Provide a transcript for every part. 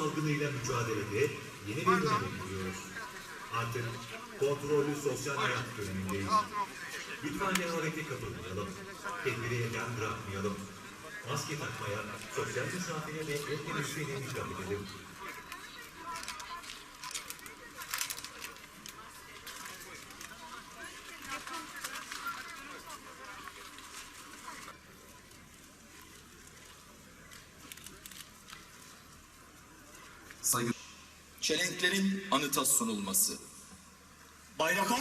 salgınıyla mücadelede yeni bir döneme giriyoruz. Artık kontrollü sosyal hayat dönemindeyiz. Lütfen rehavete kapılmayalım. Tedbiri elden bırakmayalım. Maske takmaya, sosyal mesafeye ve el temizliğine dikkat edelim. Saygı çelenklerin anıta sunulması. Bayrak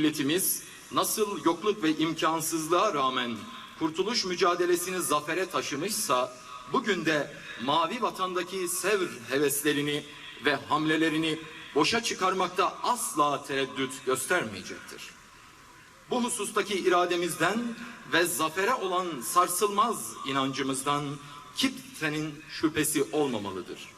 Milletimiz nasıl yokluk ve imkansızlığa rağmen kurtuluş mücadelesini zafere taşımışsa bugün de mavi vatandaki sevr heveslerini ve hamlelerini boşa çıkarmakta asla tereddüt göstermeyecektir. Bu husustaki irademizden ve zafere olan sarsılmaz inancımızdan kimsenin şüphesi olmamalıdır.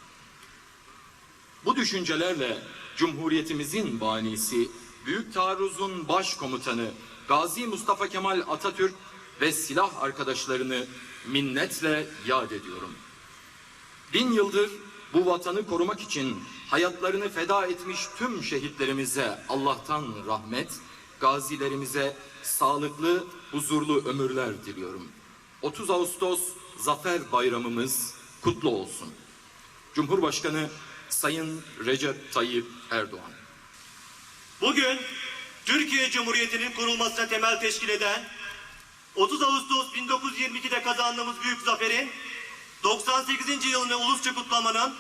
Bu düşüncelerle Cumhuriyetimizin banisi, Büyük Taarruz'un başkomutanı Gazi Mustafa Kemal Atatürk ve silah arkadaşlarını minnetle yad ediyorum. Bin yıldır bu vatanı korumak için hayatlarını feda etmiş tüm şehitlerimize Allah'tan rahmet, gazilerimize sağlıklı, huzurlu ömürler diliyorum. 30 Ağustos Zafer Bayramımız kutlu olsun. Cumhurbaşkanı Sayın Recep Tayyip Erdoğan. Bugün Türkiye Cumhuriyeti'nin kurulmasına temel teşkil eden 30 Ağustos 1922'de kazandığımız büyük zaferin 98. yılını ulusça kutlamanın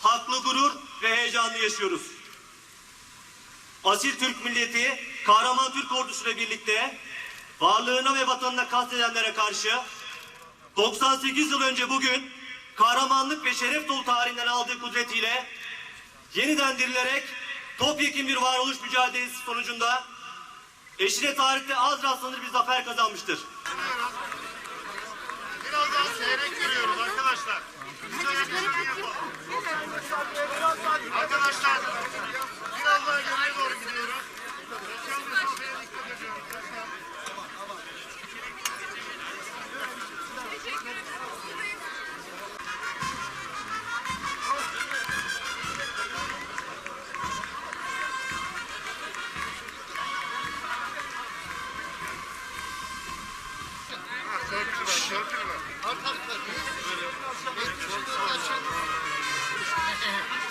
haklı gurur ve heyecanını yaşıyoruz. Asil Türk milleti, kahraman Türk ordusuyla birlikte varlığına ve vatanına kastedenlere karşı 98 yıl önce bugün kahramanlık ve şeref dolu tarihinden aldığı kudretiyle yeniden dirilerek topyekun bir varoluş mücadelesi sonucunda eşine tarihte az rastlanır bir zafer kazanmıştır. Biraz daha seyrek görüyoruz arkadaşlar. Bize yaklaşık yapalım. Törpülü ver, törpülü ver. At at at.